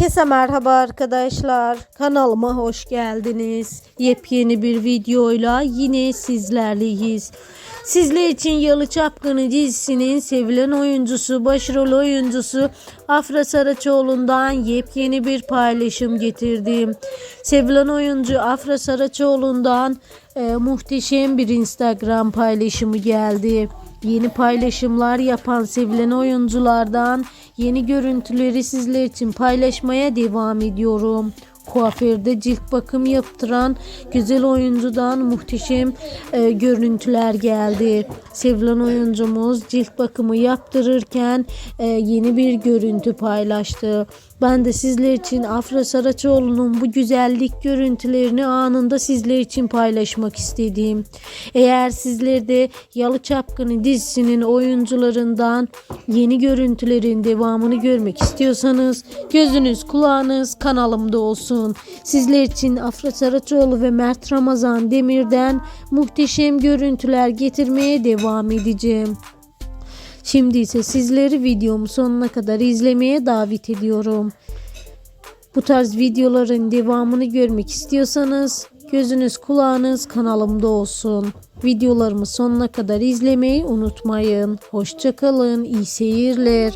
Herkese merhaba arkadaşlar. Kanalıma hoş geldiniz. Yepyeni bir videoyla yine sizlerleyiz. Sizler için Yalı Çapkını dizisinin sevilen oyuncusu, başrol oyuncusu Afra Saraçoğlu'ndan yepyeni bir paylaşım getirdim. Sevilen oyuncu Afra Saraçoğlu'ndan e, muhteşem bir Instagram paylaşımı geldi. Yeni paylaşımlar yapan sevilen oyunculardan yeni görüntüleri sizler için paylaşmaya devam ediyorum. Kuaförde cilt bakım yaptıran güzel oyuncudan muhteşem e, görüntüler geldi. Sevilen oyuncumuz cilt bakımı yaptırırken e, yeni bir görüntü paylaştı. Ben de sizler için Afra Saraçoğlu'nun bu güzellik görüntülerini anında sizler için paylaşmak istedim. Eğer sizler de Yalı Çapkını dizisinin oyuncularından yeni görüntülerin devamını görmek istiyorsanız gözünüz kulağınız kanalımda olsun. Sizler için Afra Saraçoğlu ve Mert Ramazan Demir'den muhteşem görüntüler getirmeye devam edeceğim. Şimdi ise sizleri videomu sonuna kadar izlemeye davet ediyorum. Bu tarz videoların devamını görmek istiyorsanız gözünüz kulağınız kanalımda olsun. Videolarımı sonuna kadar izlemeyi unutmayın. Hoşçakalın, iyi seyirler.